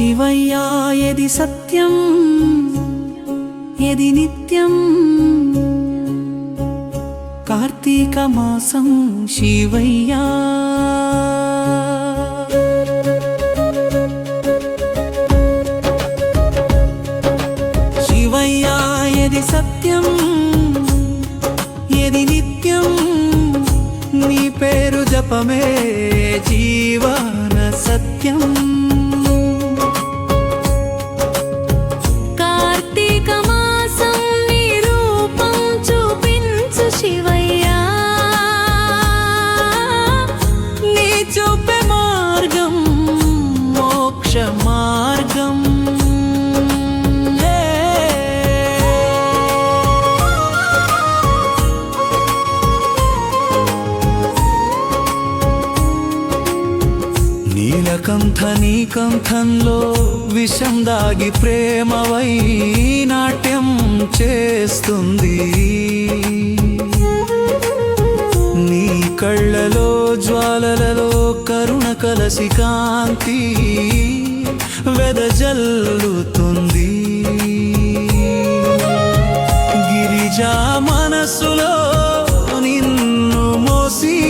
శివయ్యా ఎది సత్యం? ఎది నిత్యం? కార్తీక మాసం శివయ్యా. శివయ్యా ఎది సత్యం? ఎది నిత్యం? నీ పేరు జపమే జీ కంథనీ నీ కంఠంలో విషం దాగి ప్రేమవై నాట్యం చేస్తుంది. నీ కళ్ళలో జ్వాలలలో కరుణ కలసి కాంతి వెదజల్లుతుంది. గిరిజా మనసులో నిన్ను మోసి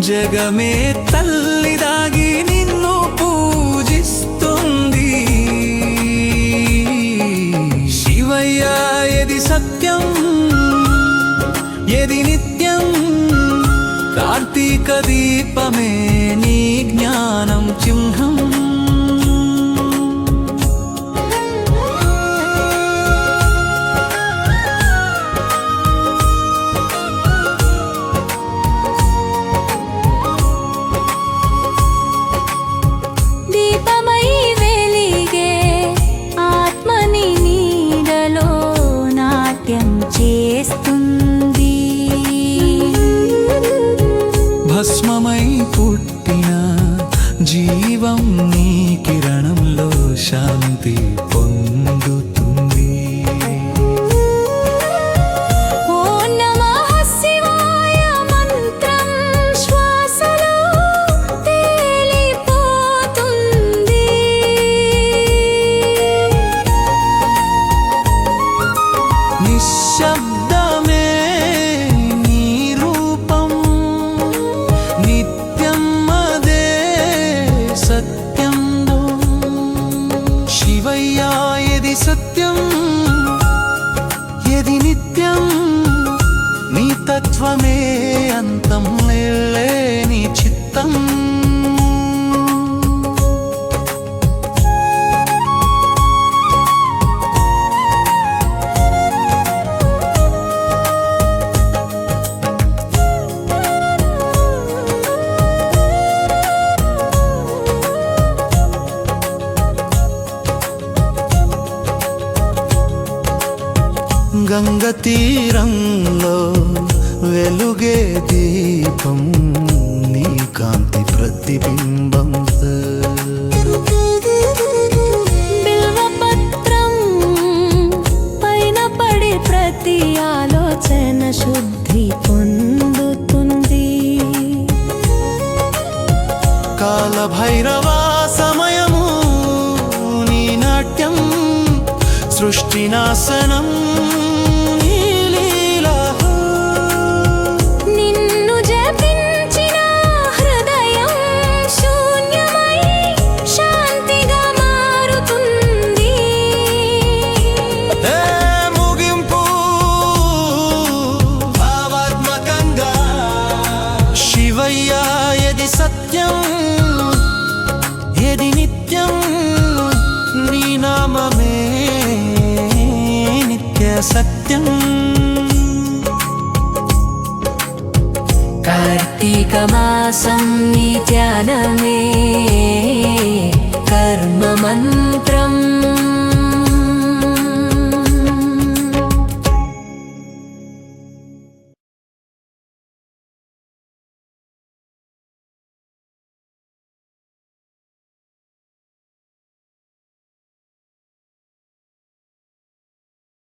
జగమే తల్లి సత్యం. ఎది నిత్యం? కార్తీక దీపమే. భస్మమై పుట్టిన జీవం నీ కిరణంలో శాంతి పొంది సత్యం? ఎది నిత్యం? నీ తత్వమే అంతం లేని చిత్తం. గంగ తీరంలో వెలుగే దీపం నీ కాంతి ప్రతిబింబం బిల్వపత్రం పైన పడి ప్రతి ఆలోచన శుద్ధి పొందుతుంది. కాల భైరవ సమయము నీ నాట్యం సృష్టి నిత్య సత్యం కార్తీక మాసం నీ ధ్యానమే కర్మమన్న